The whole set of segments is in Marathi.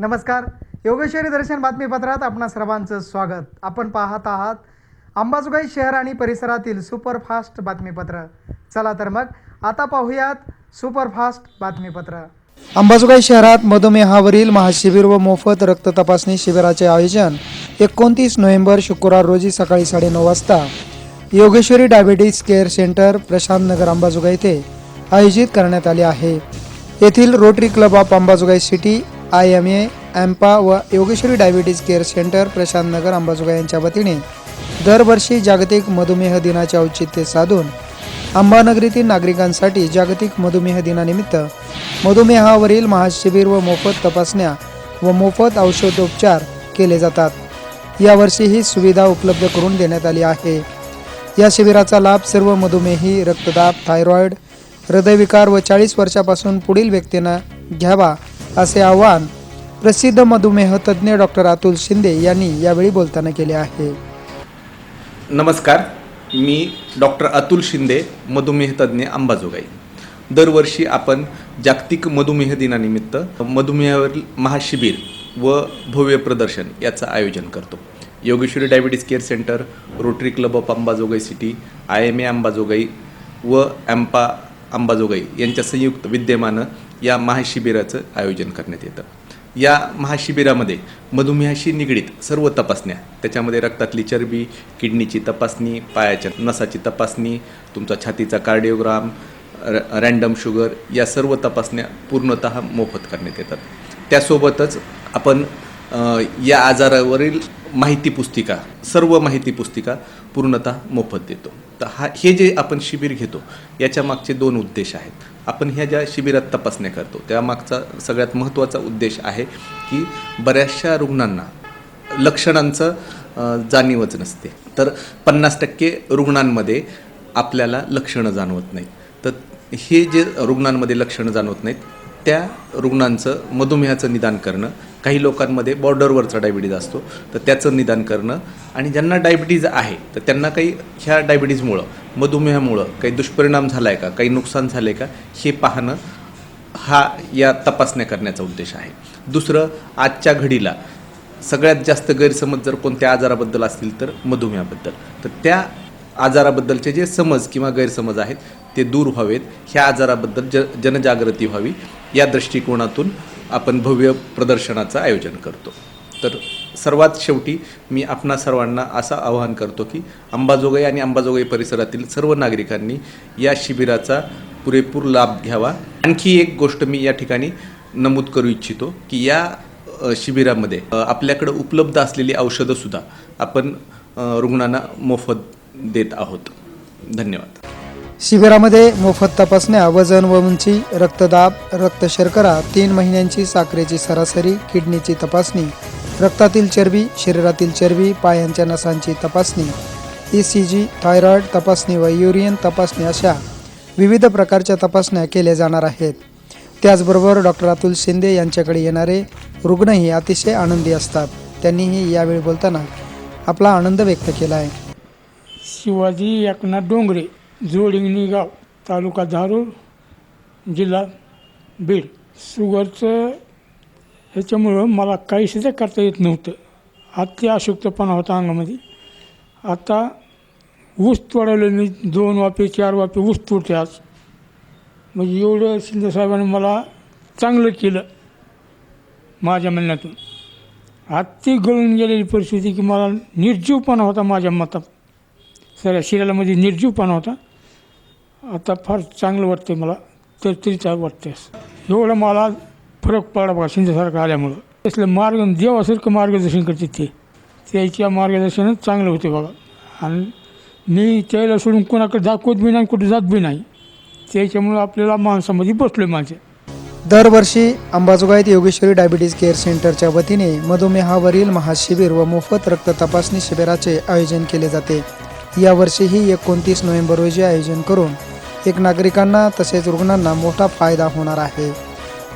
नमस्कार. योगेश्वरी दर्शन बातमीपत्रात आपणा सर्वांचं स्वागत. आपण पाहत आहात अंबाजोगाई शहर आणि परिसरातील सुपरफास्ट बातमीपत्र. चला तर मग आता पाहूयात सुपरफास्ट बातमीपत्र. अंबाजोगाई शहरात मधुमेहावरील महाशिबिर व मोफत रक्त तपासणी शिबिराचे आयोजन एकोणतीस नोव्हेंबर शुक्रवार रोजी सकाळी साडेनऊ वाजता Yogeshwari diabetes care centre Prashant Nagar Ambajogai येथे आयोजित करण्यात आले आहे. येथील Rotary club of Ambajogai city I M A ॲम्पा व Yogeshwari diabetes care centre Prashant Nagar Ambajogai यांच्या वतीने दरवर्षी जागतिक मधुमेह दिनाचे औचित्य साधून अंबानगरीतील नागरिकांसाठी जागतिक मधुमेह दिनानिमित्त मधुमेहावरील महाशिबिर व मोफत तपासण्या व मोफत औषधोपचार केले जातात. यावर्षी ही सुविधा उपलब्ध करून देण्यात आली आहे. या शिबिराचा लाभ सर्व मधुमेही रक्तदाब थायरॉईड हृदयविकार व चाळीस वर्षापासून पुढील व्यक्तींना घ्यावा असे आवाहन प्रसिद्ध मधुमेह तज्ज्ञ डॉक्टर अतुल शिंदे यांनी यावेळी बोलताना केले आहे. नमस्कार. मी डॉक्टर अतुल शिंदे मधुमेह तज्ज्ञ अंबाजोगाई. दरवर्षी आपण जागतिक मधुमेह दिनानिमित्त मधुमेहावरील महाशिबिर व भव्य प्रदर्शन याचं आयोजन करतो. Yogeshwari diabetes care centre Rotary club of Ambajogai city I M A Ambajogai व ॲम्पा अंबाजोगाई यांच्या संयुक्त विद्यमानं या महाशिबिराचं आयोजन करण्यात येतं. या महाशिबिरामध्ये मधुमेहाशी निगडीत सर्व तपासण्या त्याच्यामध्ये रक्तातली चरबी किडनीची तपासणी पायाच्या नसाची तपासणी तुमचा छातीचा कार्डिओग्राम र रँडम शुगर या सर्व तपासण्या पूर्णतः मोफत करण्यात येतात. त्यासोबतच आपण या आजारावरील माहिती पुस्तिका सर्व माहिती पुस्तिका पूर्णतः मोफत देतो. तर हा हे जे आपण शिबिर घेतो याच्या मागचे दोन उद्देश आहेत. आपण ह्या ज्या शिबिरात तपासण्या करतो त्यामागचा सगळ्यात महत्त्वाचा उद्देश आहे की बऱ्याचशा रुग्णांना लक्षणांचं जाणीवच नसते. तर पन्नास टक्के रुग्णांमध्ये आपल्याला लक्षणं जाणवत नाही तर हे जे रुग्णांमध्ये लक्षणं जाणवत नाहीत त्या रुग्णांचं मधुमेहाचं निदान करणं काही लोकांमध्ये बॉर्डरवरचा डायबिटीज असतो. तर त्याचं निदान करणं. आणि ज्यांना डायबिटीज आहे तर त्यांना काही ह्या डायबिटीजमुळं मधुमेहामुळं काही दुष्परिणाम झाला आहे का? काही नुकसान झालं आहे का? हे पाहणं हा या तपासण्या करण्याचा उद्देश आहे. दुसरं आजच्या घडीला सगळ्यात जास्त गैरसमज जर कोणत्या आजाराबद्दल असतील तर मधुमेहाबद्दल. तर त्या आजाराबद्दलचे जे समज किंवा गैरसमज आहेत ते दूर व्हावेत. ह्या आजाराबद्दल ज जनजागृती व्हावी. या दृष्टिकोनातून आपण भव्य प्रदर्शनाचं आयोजन करतो. तर सर्वात शेवटी मी आपणा सर्वांना असं आवाहन करतो की अंबाजोगाई आणि अंबाजोगाई परिसरातील सर्व नागरिकांनी या शिबिराचा पुरेपूर लाभ घ्यावा. आणखी एक गोष्ट मी या ठिकाणी नमूद करू इच्छितो की या शिबिरामध्ये आपल्याकडे आपल्याकडं उपलब्ध असलेली औषधंसुद्धा आपण रुग्णांना मोफत देत आहोत. धन्यवाद. शिबिरामध्ये मोफत तपासण्या वजन व उंची रक्तदाब रक्त शर्करा तीन महिन्यांची साखरेची सरासरी किडनीची तपासणी रक्तातील चरबी शरीरातील चरबी पायांच्या नसांची तपासणी ई सी जी थायरॉईड तपासणी व युरियन तपासणी अशा विविध प्रकारच्या तपासण्या केल्या जाणार आहेत. त्याचबरोबर डॉक्टर अतुल शिंदे यांच्याकडे येणारे रुग्णही अतिशय आनंदी असतात. त्यांनीही यावेळी बोलताना आपला आनंद व्यक्त केला आहे शिवाजी एकनाथ डोंगरे. जोडिंगणी गाव तालुका धारूर जिल्हा बीड. शुगरचं ह्याच्यामुळं मला काही सुद्धा करता येत नव्हतं. अति अशुक्तपणा होता अंगामध्ये. आता ऊस तोडवले मी दोन वाफे चार वाफे ऊस तोडते आज. म्हणजे एवढं शिंदे साहेबांनी मला चांगलं केलं माझ्या म्हणण्यातून. अति गळून गेलेली परिस्थिती की मला निर्जीवपणा होता माझ्या मतात. सर शरीरामध्ये निर्जीवपणा होता. आता फार चांगलं वाटतं मला. तर तरी चांगलं वाटतेस एवढं मला फरक पडला बघा शिंदेसारखं आल्यामुळं. त्यातलं मार्ग देवासारखं मार्गदर्शन करते ते. त्याच्या मार्गदर्शनच चांगलं होते बघा. आणि मी त्याला सोडून कोणाकडे दाखवत बी नाही कुठे जात बी नाही. त्याच्यामुळं आपल्याला माणसामध्ये बसलो आहे माझे दरवर्षी अंबाजोगाईत योगेश्वरी डायबिटीज केअर सेंटरच्या वतीने मधुमेहावरील महाशिबिर व मोफत रक्त तपासणी शिबिराचे आयोजन केले जाते. यावर्षीही एकोणतीस नोव्हेंबर रोजी आयोजन करून एक नागरिकांना तसेच रुग्णांना मोठा फायदा होणार आहे.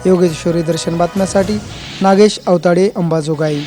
योगेश्वरी दर्शन बातम्यासाठी नागेश अवताडे अंबाजोगाई.